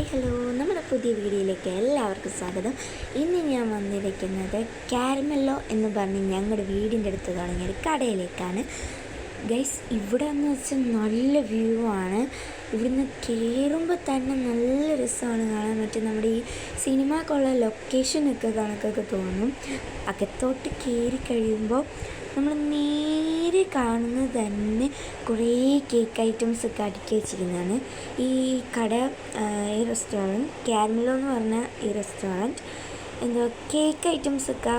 Hi hello. നമ്മുടെ പുതിയ വീഡിയോയിലേക്ക് എല്ലാവർക്കും സ്വാഗതം. ഇന്ന് ഞാൻ വന്നിരിക്കുന്നത് കാരമല്ലോ എന്ന് പറഞ്ഞ് ഞങ്ങളുടെ വീടിന്റെ അടുത്ത് തുടങ്ങിയ ഒരു കടയിലേക്കാണ്. ഗൈസ് ഇവിടെ എന്ന് വെച്ചാൽ നല്ല വ്യൂ ആണ്. ഇവിടുന്ന് കയറുമ്പോൾ തന്നെ നല്ല രസമാണ് കാണാൻ പറ്റും നമ്മുടെ ഈ സിനിമക്കുള്ള ലൊക്കേഷനൊക്കെ കണക്കൊക്കെ തോന്നും. അകത്തോട്ട് കയറി കഴിയുമ്പോൾ നമ്മൾ നേരെ കാണുന്നത് തന്നെ കുറേ കേക്ക് ഐറ്റംസ് ഒക്കെ അടുക്കി വെച്ചിരിക്കുന്നതാണ്. ഈ കട ഈ റെസ്റ്റോറന്റ് കാരമലോ എന്ന് പറഞ്ഞ ഈ റെസ്റ്റോറന്റ് എന്തോ കേക്ക് ഐറ്റംസ് ഒക്കെ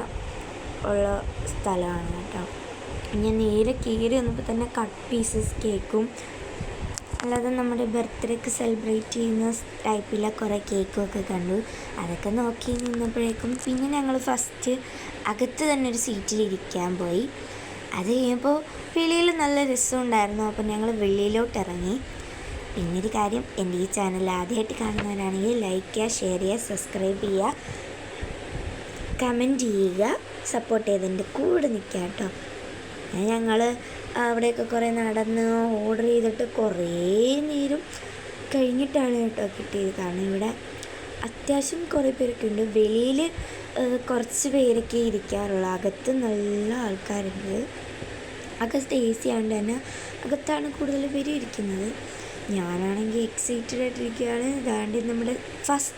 ഉള്ള സ്ഥലമാണ് കേട്ടോ. ഞാൻ നേരെ കയറി വന്നപ്പോൾ തന്നെ കട്ട് പീസസ് കേക്കും അല്ലാതെ നമ്മുടെ ബർത്ത്ഡേക്ക് സെലിബ്രേറ്റ് ചെയ്യുന്ന ടൈപ്പിലെ കുറേ ഒക്കെ കണ്ടു. അതൊക്കെ നോക്കി നിന്നപ്പോഴേക്കും പിന്നെ ഞങ്ങൾ ഫസ്റ്റ് അകത്ത് തന്നെ ഒരു സീറ്റിലിരിക്കാൻ പോയി. അത് കഴിയുമ്പോൾ വെളിയിൽ നല്ല രസമുണ്ടായിരുന്നു അപ്പോൾ ഞങ്ങൾ വെളിയിലോട്ട് ഇറങ്ങി. പിന്നെ പിന്നൊരു കാര്യം എന്റെ ഈ ചാനൽ ആദ്യമായിട്ട് കാണുന്നവരാണെങ്കിൽ ലൈക്ക് ചെയ്യുക ഷെയർ ചെയ്യുക സബ്സ്ക്രൈബ് ചെയ്യുക കമന്റ് ചെയ്യുക സപ്പോർട്ട് ചെയ്തതിന്റെ കൂടെ നിൽക്കുക കേട്ടോ. ഞങ്ങൾ അവിടെയൊക്കെ കുറേ നടന്ന് ഓർഡർ ചെയ്തിട്ട് കുറേ നേരം കഴിഞ്ഞിട്ടാണ് കേട്ടോ കിട്ടിയത്. കാരണം ഇവിടെ അത്യാവശ്യം കുറേ പേരൊക്കെ ഉണ്ട്. വെളിയിൽ കുറച്ച് പേരൊക്കെ ഇരിക്കാറുള്ളൂ. അകത്ത് നല്ല ആൾക്കാരുണ്ട്. അകത്ത് എ സി ആണ്ട് തന്നെ അകത്താണ് കൂടുതൽ പേര് ഇരിക്കുന്നത്. ഞാനാണെങ്കിൽ എക്സൈറ്റഡ് ആയിട്ടിരിക്കുകയാണ്. ഇതാണ്ട് നമ്മുടെ ഫസ്റ്റ്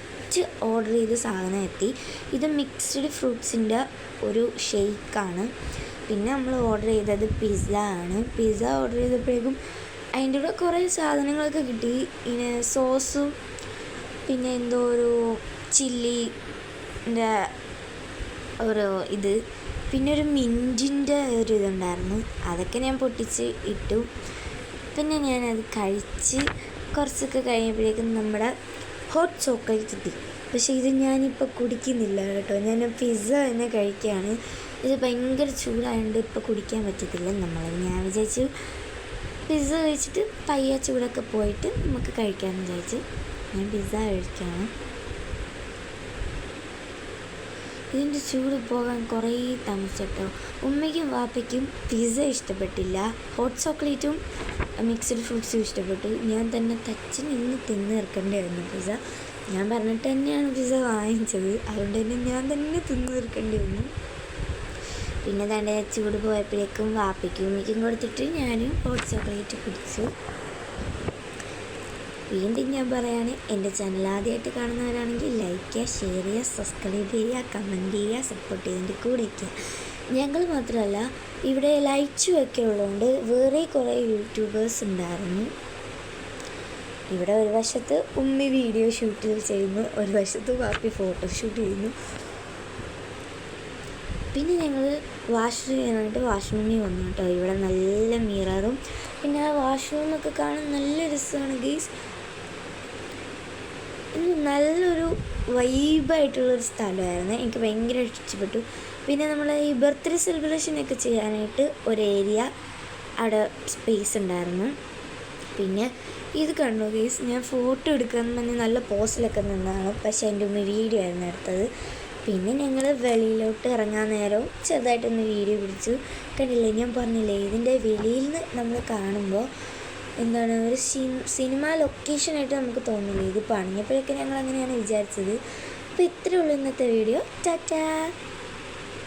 ഓർഡർ ചെയ്ത സാധനം എത്തി. ഇത് മിക്സ്ഡ് ഫ്രൂട്ട്സിന്റെ ഒരു ഷെയ്ക്കാണ് പിന്നെ നമ്മൾ ഓർഡർ ചെയ്തത് പിസ്സ ആണ്. പിസ്സ ഓർഡർ ചെയ്തപ്പോഴേക്കും അതിന്റെ കൂടെ കുറേ സാധനങ്ങളൊക്കെ കിട്ടി. പിന്നെ സോസും പിന്നെ എന്തോ ഒരു ചില്ലിന്റെ ഒരു ഇത്. പിന്നെ ഒരു മിന്റിന്റെ ഒരു ഇതുണ്ടായിരുന്നു. അതൊക്കെ ഞാൻ പൊട്ടിച്ച് ഇട്ടു. പിന്നെ ഞാനത് കഴിച്ച് കുറച്ചൊക്കെ കഴിഞ്ഞപ്പോഴേക്കും നമ്മുടെ ഹോട്ട് ചോക്ലേറ്റ് ടീ പക്ഷേ ഇത് ഞാനിപ്പോൾ കുടിക്കുന്നില്ല കേട്ടോ. ഞാൻ പിസ്സ തന്നെ കഴിക്കുകയാണ് ഇത് ഭയങ്കര ചൂടായതുകൊണ്ട് ഇപ്പോൾ കുടിക്കാൻ പറ്റത്തില്ല നമ്മൾ ഞാൻ വിചാരിച്ചു പിസ്സ കഴിച്ചിട്ട് പയ്യ ചൂടൊക്കെ പോയിട്ട് നമുക്ക് കഴിക്കാമെന്ന് വിചാരിച്ചു. ഞാൻ പിസ്സ കഴിക്കുകയാണ് ഇതിന്റെ ചൂട് പോകാൻ കുറേ താമസിച്ചിട്ടോ. ഉമ്മയ്ക്കും വാപ്പയ്ക്കും പിസ്സ ഇഷ്ടപ്പെട്ടില്ല. ഹോട്ട് ചോക്ലേറ്റും മിക്സഡ് ഫ്രൂട്ട്സും ഇഷ്ടപ്പെട്ടു. ഞാൻ തന്നെ തച്ച് നിന്ന് തിന്ന് വന്നു പിസ്സ ഞാൻ പറഞ്ഞിട്ട് തന്നെയാണ് പിസ്സ വാങ്ങിച്ചത്. അതുകൊണ്ട് തന്നെ ഞാൻ തന്നെ തിന്ന് തീർക്കേണ്ടി വന്നു പിന്നെ തന്റെ ചൂട് പോയപ്പോഴേക്കും വാപ്പയ്ക്കും ഉമ്മയ്ക്കും കൊടുത്തിട്ട് ഞാനും ഹോട്ട് ചോക്ലേറ്റ് കുടിച്ചു. വീണ്ടും ഞാൻ പറയാണ് എന്റെ ചാനൽ ആദ്യമായിട്ട് കാണുന്നവരാണെങ്കിൽ ലൈക്ക് ചെയ്യുക ഷെയർ ചെയ്യുക സബ്സ്ക്രൈബ് ചെയ്യുക കമന്റ് ചെയ്യുക സപ്പോർട്ട് ചെയ്തതിന്റെ കൂടെ ഒക്കെ ഞങ്ങൾ മാത്രമല്ല ഇവിടെ ലൈച്ചും ഒക്കെ ഉള്ളതുകൊണ്ട് വേറെ കുറേ യൂട്യൂബേഴ്സ് ഉണ്ടായിരുന്നു. ഇവിടെ ഒരു വശത്ത് ഉമ്മി വീഡിയോ ഷൂട്ട് ചെയ്യുന്നു ഒരു വശത്ത് വാപ്പി ഫോട്ടോ ഷൂട്ട് ചെയ്യുന്നു. പിന്നെ ഞങ്ങൾ വാഷ് ചെയ്യാനായിട്ട് വാഷ്റൂമിൽ വന്നു കേട്ടോ. ഇവിടെ നല്ല മിററും പിന്നെ ആ വാഷ്റൂമൊക്കെ കാണാൻ നല്ല രസമാണ് ഗീസ് നല്ലൊരു വൈബായിട്ടുള്ളൊരു സ്ഥലമായിരുന്നു. എനിക്ക് ഭയങ്കര ഇഷ്ടപ്പെട്ടു. പിന്നെ നമ്മൾ ഈ ബർത്ത്ഡേ സെലിബ്രേഷനൊക്കെ ചെയ്യാനായിട്ട് ഒരു ഏരിയ അവിടെ സ്പേസ് ഉണ്ടായിരുന്നു. പിന്നെ ഇത് കണ്ടു ഗീസ് ഞാൻ ഫോട്ടോ എടുക്കാൻ തന്നെ നല്ല പോസിലൊക്കെ നിന്നാണ് പക്ഷേ എന്റെ ഉമ്മ വീഡിയോ ആയിരുന്നു എടുത്തത്. പിന്നെ ഞങ്ങൾ വെളിയിലോട്ട് ഇറങ്ങാൻ നേരവും ചെറുതായിട്ടൊന്ന് വീഡിയോ പിടിച്ചു. കണ്ടില്ലേ? ഞാൻ പറഞ്ഞില്ലേ? ഇതിന്റെ വെളിയിൽ നിന്ന് നമ്മൾ കാണുമ്പോൾ എന്താണ് ഒരു സിനിമ ലൊക്കേഷനായിട്ട് നമുക്ക് തോന്നില്ല? ഇത് പണിയപ്പോഴൊക്കെ ഞങ്ങൾ അങ്ങനെയാണ് വിചാരിച്ചത്. അപ്പോൾ ഇത്രയേ ഉള്ളൂ ഇന്നത്തെ വീഡിയോ. ടാറ്റാ!